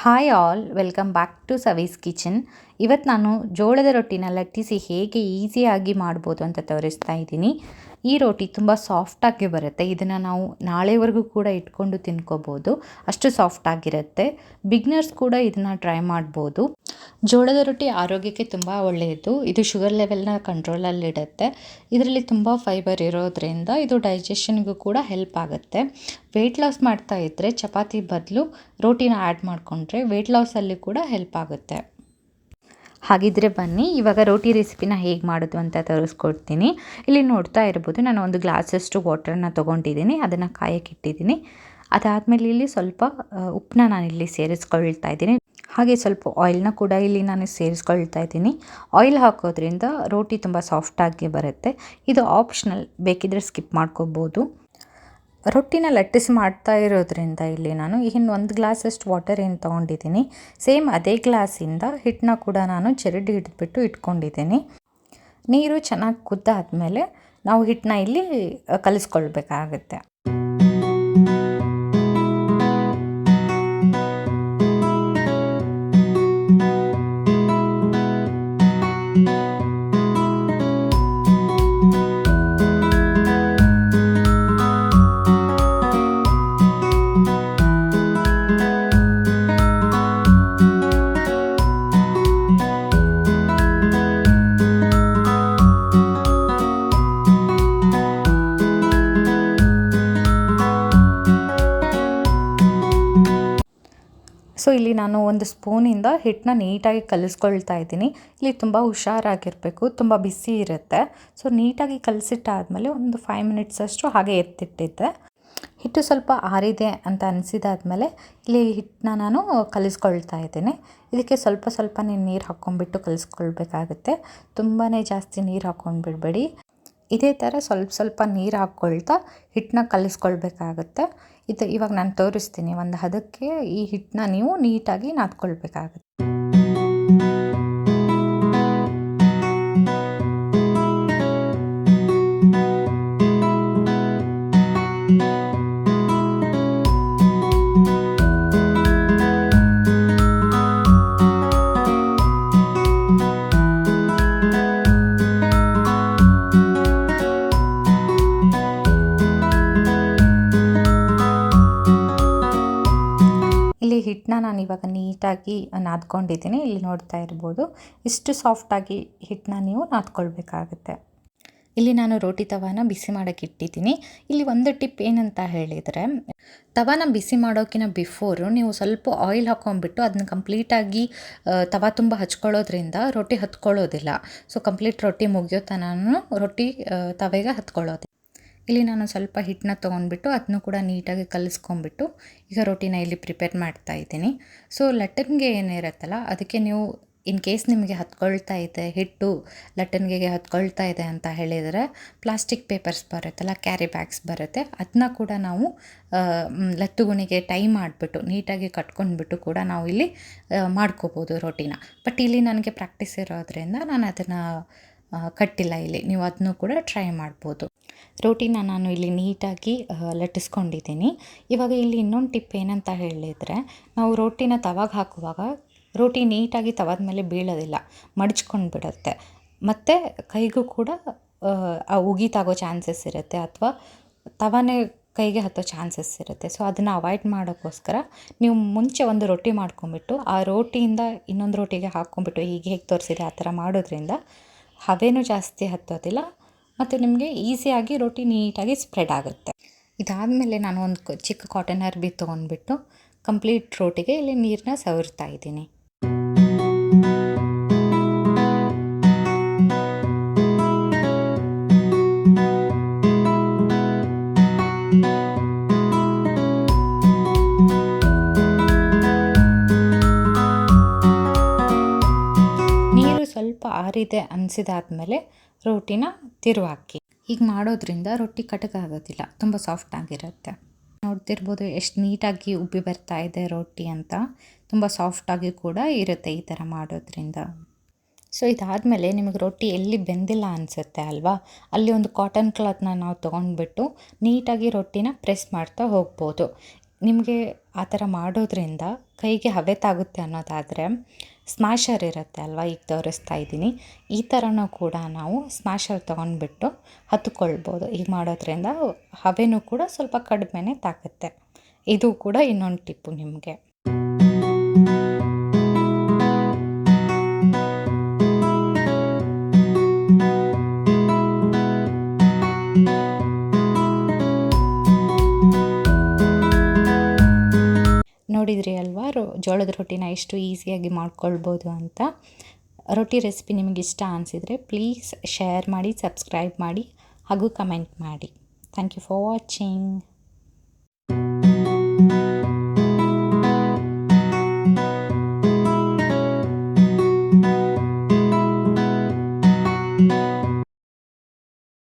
Hi all, welcome back to Savi's Kitchen. ಇವತ್ತು ನಾನು ಜೋಳದ ರೊಟ್ಟಿನ ಲಟ್ಟಿಸಿ ಹೇಗೆ ಈಸಿಯಾಗಿ ಮಾಡ್ಬೋದು ಅಂತ ತೋರಿಸ್ತಾ ಇದ್ದೀನಿ. ಈ ರೋಟಿ ತುಂಬ ಸಾಫ್ಟಾಗಿ ಬರುತ್ತೆ. ಇದನ್ನು ನಾವು ನಾಳೆವರೆಗೂ ಕೂಡ ಇಟ್ಕೊಂಡು ತಿನ್ಕೋಬೋದು. ಅಷ್ಟು ಸಾಫ್ಟಾಗಿರುತ್ತೆ. ಬಿಗ್ನರ್ಸ್ ಕೂಡ ಇದನ್ನು ಟ್ರೈ ಮಾಡ್ಬೋದು. ಜೋಳದ ರೊಟ್ಟಿ ಆರೋಗ್ಯಕ್ಕೆ ತುಂಬ ಒಳ್ಳೆಯದು. ಇದು ಶುಗರ್ ಲೆವೆಲ್ನ ಕಂಟ್ರೋಲಲ್ಲಿಡುತ್ತೆ. ಇದರಲ್ಲಿ ತುಂಬ ಫೈಬರ್ ಇರೋದ್ರಿಂದ ಇದು ಡೈಜೆಷನ್ಗೂ ಕೂಡ ಹೆಲ್ಪ್ ಆಗುತ್ತೆ. ವೆಯ್ಟ್ ಲಾಸ್ ಮಾಡ್ತಾ ಇದ್ದರೆ ಚಪಾತಿ ಬದಲು ರೋಟಿನ ಆ್ಯಡ್ ಮಾಡಿಕೊಂಡ್ರೆ ವೆಯ್ಟ್ ಲಾಸಲ್ಲಿ ಕೂಡ ಹೆಲ್ಪ್ ಆಗುತ್ತೆ. ಹಾಗಿದ್ರೆ ಬನ್ನಿ. ಇವಾಗ ರೋಟಿ ರೆಸಿಪಿನ ಹೇಗೆ ಮಾಡೋದು ಅಂತ ತೋರಿಸ್ಕೊಡ್ತೀನಿ. ಇಲ್ಲಿ ನೋಡ್ತಾ ಇರ್ಬೋದು, ನಾನು ಒಂದು ಗ್ಲಾಸಷ್ಟು ವಾಟರನ್ನ ತೊಗೊಂಡಿದ್ದೀನಿ. ಅದನ್ನು ಕಾಯಕ್ಕಿಟ್ಟಿದ್ದೀನಿ ಅದಾದಮೇಲೆ ಇಲ್ಲಿ ಸ್ವಲ್ಪ ಉಪ್ಪನ್ನ ಇಲ್ಲಿ ಸೇರಿಸ್ಕೊಳ್ತಾ ಇದ್ದೀನಿ. ಹಾಗೆ ಸ್ವಲ್ಪ ಆಯಿಲ್ನ ಕೂಡ ಇಲ್ಲಿ ನಾನು ಸೇರಿಸ್ಕೊಳ್ತಾ ಇದ್ದೀನಿ. ಆಯಿಲ್ ಹಾಕೋದ್ರಿಂದ ರೋಟಿ ತುಂಬ ಸಾಫ್ಟಾಗಿ ಬರುತ್ತೆ. ಇದು ಆಪ್ಷನಲ್, ಬೇಕಿದ್ರೆ ಸ್ಕಿಪ್ ಮಾಡ್ಕೋಬೋದು. ರೊಟ್ಟಿನ ಲಟ್ಟಿಸಿ ಮಾಡ್ತಾ ಇರೋದ್ರಿಂದ ಇಲ್ಲಿ ನಾನು ಇನ್ನು ಒಂದು ಗ್ಲಾಸಷ್ಟು ವಾಟರ್ ಏನು ತೊಗೊಂಡಿದ್ದೀನಿ. ಸೇಮ್ ಅದೇ ಗ್ಲಾಸಿಂದ ಹಿಟ್ಟನ್ನ ಕೂಡ ನಾನು ಚರಡಿ ಹಿಡಿದ್ಬಿಟ್ಟು ಇಟ್ಕೊಂಡಿದ್ದೀನಿ. ನೀರು ಚೆನ್ನಾಗಿ ಕುದ್ದಾದ್ಮೇಲೆ ನಾವು ಹಿಟ್ಟನ್ನ ಇಲ್ಲಿ ಕಲಿಸ್ಕೊಳ್ಬೇಕಾಗತ್ತೆ. ಸೊ ಇಲ್ಲಿ ನಾನು ಒಂದು ಸ್ಪೂನಿಂದ ಹಿಟ್ಟನ್ನ ನೀಟಾಗಿ ಕಲಿಸ್ಕೊಳ್ತಾ ಇದ್ದೀನಿ. ಇಲ್ಲಿ ತುಂಬ ಹುಷಾರಾಗಿರಬೇಕು, ತುಂಬ ಬಿಸಿ ಇರುತ್ತೆ. ಸೊ ನೀಟಾಗಿ ಕಲಿಸಿಟ್ಟಾದಮೇಲೆ ಒಂದು ಫೈವ್ ಮಿನಿಟ್ಸ್ ಅಷ್ಟು ಹಾಗೆ ಎತ್ತಿಟ್ಟಿದ್ದೆ. ಹಿಟ್ಟು ಸ್ವಲ್ಪ ಆರಿದೆ ಅಂತ ಅನಿಸಿದಾದ್ಮೇಲೆ ಇಲ್ಲಿ ಹಿಟ್ಟನ್ನ ನಾನು ಕಲಿಸ್ಕೊಳ್ತಾ ಇದ್ದೀನಿ. ಇದಕ್ಕೆ ಸ್ವಲ್ಪ ಸ್ವಲ್ಪ ನೀರು ಹಾಕ್ಕೊಂಡ್ಬಿಟ್ಟು ಕಲಿಸ್ಕೊಳ್ಬೇಕಾಗುತ್ತೆ. ತುಂಬಾ ಜಾಸ್ತಿ ನೀರು ಹಾಕ್ಕೊಂಡು ಬಿಡಬೇಡಿ ಇದೇ ಥರ ಸ್ವಲ್ಪ ಸ್ವಲ್ಪ ನೀರು ಹಾಕ್ಕೊಳ್ತಾ ಹಿಟ್ಟನ್ನ ಕಲಿಸ್ಕೊಳ್ಬೇಕಾಗತ್ತೆ. ಇದು ಇವಾಗ ನಾನು ತೋರಿಸ್ತೀನಿ. ಒಂದು ಹದಕ್ಕೆ ಈ ಹಿಟ್ಟನ್ನ ನೀವು ನೀಟಾಗಿ ನಾದ್ಕೊಳ್ಬೇಕಾಗತ್ತೆ. ನಾನು ಇವಾಗ ನೀಟಾಗಿ ನಾದ್ಕೊಂಡಿದ್ದೀನಿ. ಇಲ್ಲಿ ನೋಡ್ತಾ ಇರ್ಬೋದು. ಇಷ್ಟು ಸಾಫ್ಟಾಗಿ ಹಿಟ್ಟನ್ನ ನೀವು ನಾದ್ಕೊಳ್ಬೇಕಾಗುತ್ತೆ. ಇಲ್ಲಿ ನಾನು ರೋಟಿ ತವಾನ ಬಿಸಿ ಮಾಡೋಕ್ಕೆ ಇಟ್ಟಿದ್ದೀನಿ. ಇಲ್ಲಿ ಒಂದು ಟಿಪ್ ಏನಂತ ಹೇಳಿದರೆ, ತವಾನ ಬಿಸಿ ಮಾಡೋಕ್ಕಿಂತ ಬಿಫೋರು ನೀವು ಸ್ವಲ್ಪ ಆಯಿಲ್ ಹಾಕೊಂಡ್ಬಿಟ್ಟು ಅದನ್ನ ಕಂಪ್ಲೀಟಾಗಿ ತವಾ ತುಂಬ ಹಚ್ಕೊಳ್ಳೋದ್ರಿಂದ ರೊಟ್ಟಿ ಹತ್ಕೊಳ್ಳೋದಿಲ್ಲ. ಸೊ ಕಂಪ್ಲೀಟ್ ರೊಟ್ಟಿ ಮುಗಿಯೋ ತನೂ ರೊಟ್ಟಿ ತವೆಗೆ ಹತ್ಕೊಳ್ಳೋದಿಲ್ಲ. ಇಲ್ಲಿ ನಾನು ಸ್ವಲ್ಪ ಹಿಟ್ಟನ್ನ ತೊಗೊಂಡ್ಬಿಟ್ಟು ಅದನ್ನು ಕೂಡ ನೀಟಾಗಿ ಕಲಿಸ್ಕೊಂಡ್ಬಿಟ್ಟು ಈಗ ರೊಟ್ಟಿನ ಇಲ್ಲಿ ಪ್ರಿಪೇರ್ ಮಾಡ್ತಾ ಇದ್ದೀನಿ. ಸೊ ಲಟ್ಟನ್ಗೆ ಏನಿರುತ್ತಲ್ಲ ಅದಕ್ಕೆ ನೀವು ಇನ್ ಕೇಸ್ ನಿಮಗೆ ಹತ್ಕೊಳ್ತಾ ಇದೆ, ಹಿಟ್ಟು ಲಟ್ಟನ್ಗೆಗೆ ಹತ್ಕೊಳ್ತಾ ಇದೆ ಅಂತ ಹೇಳಿದರೆ ಪ್ಲಾಸ್ಟಿಕ್ ಪೇಪರ್ಸ್ ಬರುತ್ತಲ್ಲ ಕ್ಯಾರಿ ಬ್ಯಾಗ್ಸ್ ಬರುತ್ತೆ. ಅದನ್ನ ಕೂಡ ನಾವು ಲತ್ತುಗುಣಿಗೆ ಟೈ ಮಾಡಿಬಿಟ್ಟು, ನೀಟಾಗಿ ಕಟ್ಕೊಂಡ್ಬಿಟ್ಟು ಕೂಡ ನಾವು ಇಲ್ಲಿ ಮಾಡ್ಕೋಬೋದು ರೊಟ್ಟಿನ. ಬಟ್ ಇಲ್ಲಿ ನನಗೆ ಪ್ರಾಕ್ಟೀಸ್ ಇರೋದ್ರಿಂದ ನಾನು ಅದನ್ನು ಕಟ್ಟಿಲ್ಲ ಇಲ್ಲಿ. ನೀವು ಅದನ್ನು ಕೂಡ ಟ್ರೈ ಮಾಡ್ಬೋದು. ರೋಟಿನ ನಾನು ಇಲ್ಲಿ ನೀಟಾಗಿ ಲಟ್ಟಿಸ್ಕೊಂಡಿದ್ದೀನಿ. ಇವಾಗ ಇಲ್ಲಿ ಇನ್ನೊಂದು ಟಿಪ್ ಏನಂತ ಹೇಳಿದರೆ, ನಾವು ರೋಟಿನ ತವಾಗ ಹಾಕುವಾಗ ರೋಟಿ ನೀಟಾಗಿ ತವಾದ ಮೇಲೆ ಬೀಳೋದಿಲ್ಲ, ಮಡಚ್ಕೊಂಡು ಬಿಡುತ್ತೆ. ಮತ್ತು ಕೈಗೂ ಕೂಡ ಉಗಿತಾಗೋ ಚಾನ್ಸಸ್ ಇರುತ್ತೆ ಅಥವಾ ತವಾನೇ ಕೈಗೆ ಹತ್ತೋ ಚಾನ್ಸಸ್ ಇರುತ್ತೆ. ಸೊ, ಅದನ್ನು ಅವಾಯ್ಡ್ ಮಾಡೋಕ್ಕೋಸ್ಕರ ನೀವು ಮುಂಚೆ ಒಂದು ರೊಟ್ಟಿ ಮಾಡ್ಕೊಂಬಿಟ್ಟು ಆ ರೋಟಿಯಿಂದ ಇನ್ನೊಂದು ರೋಟಿಗೆ ಹಾಕ್ಕೊಂಬಿಟ್ಟು ಹೀಗೆ ಹೇಗೆ ತೋರಿಸಿದೆ ಆ ಥರ ಮಾಡೋದ್ರಿಂದ ಹವೆನೂ ಜಾಸ್ತಿ ಹತ್ತೋದಿಲ್ಲ ಮತ್ತು ನಿಮಗೆ ಈಸಿಯಾಗಿ ರೊಟ್ಟಿ ನೀಟಾಗಿ ಸ್ಪ್ರೆಡ್ ಆಗುತ್ತೆ. ಇದಾದಮೇಲೆ ನಾನು ಒಂದು ಚಿಕ್ಕ ಕಾಟನ್ ಅರ್ಬಿ ತೊಗೊಂಡ್ಬಿಟ್ಟು ಕಂಪ್ಲೀಟ್ ರೋಟಿಗೆ ಇಲ್ಲಿ ನೀರನ್ನ ಸವರ್ತಾ ಇದ್ದೀನಿ. ಆರಿದೆ ಅನಿಸಿದಾದ್ಮೇಲೆ ರೊಟ್ಟಿನ ತಿರುವಾಕಿ. ಈಗ ಮಾಡೋದ್ರಿಂದ ರೊಟ್ಟಿ ಕಟಕಾಗೋದಿಲ್ಲ, ತುಂಬ ಸಾಫ್ಟ್ ಆಗಿರುತ್ತೆ. ನೋಡ್ತಿರ್ಬೋದು ಎಷ್ಟು ನೀಟಾಗಿ ಉಬ್ಬಿ ಬರ್ತಾ ಇದೆ ರೊಟ್ಟಿ ಅಂತ, ತುಂಬ ಸಾಫ್ಟಾಗಿ ಕೂಡ ಇರುತ್ತೆ ಈ ಥರ ಮಾಡೋದ್ರಿಂದ. ಸೊ ಇದಾದಮೇಲೆ ನಿಮಗೆ ರೊಟ್ಟಿ ಎಲ್ಲಿ ಬೆಂದಿಲ್ಲ ಅನಿಸುತ್ತೆ ಅಲ್ವಾ, ಅಲ್ಲಿ ಒಂದು ಕಾಟನ್ ಕ್ಲಾತ್ನ ನಾವು ತೊಗೊಂಡ್ಬಿಟ್ಟು ನೀಟಾಗಿ ರೊಟ್ಟಿನ ಪ್ರೆಸ್ ಮಾಡ್ತಾ ಹೋಗ್ಬೋದು. ನಿಮಗೆ ಆ ಥರ ಮಾಡೋದ್ರಿಂದ ಕೈಗೆ ಹವೆ ತಾಗುತ್ತೆ ಅನ್ನೋದಾದರೆ ಸ್ಮ್ಯಾಶರ್ ಇರುತ್ತೆ ಅಲ್ವಾ? ಈಗ ತೋರಿಸ್ತಾ ಇದ್ದೀನಿ. ಈ ಥರನೂ ಕೂಡ ನಾವು ಸ್ಮ್ಯಾಶರ್ ತೊಗೊಂಡ್ಬಿಟ್ಟು ಹತ್ಕೊಳ್ಬೋದು. ಈಗ ಮಾಡೋದ್ರಿಂದ ಹವೆನೂ ಕೂಡ ಸ್ವಲ್ಪ ಕಡಿಮೆನೇ ತಾಗುತ್ತೆ ಇದು ಕೂಡ ಇನ್ನೊಂದು ಟಿಪ್ಪು ನಿಮಗೆ. ಜೋಳದ ರೊಟ್ಟಿನ ಎಷ್ಟು ಈಸಿಯಾಗಿ ಮಾಡ್ಕೊಳ್ಬೋದು ಅಂತ. ರೊಟ್ಟಿ ರೆಸಿಪಿ ನಿಮಗೆ ಇಷ್ಟ ಅನಿಸಿದರೆ ಪ್ಲೀಸ್ ಶೇರ್ ಮಾಡಿ, ಸಬ್ಸ್ಕ್ರೈಬ್ ಮಾಡಿ ಹಾಗೂ ಕಮೆಂಟ್ ಮಾಡಿ. Thank you for watching.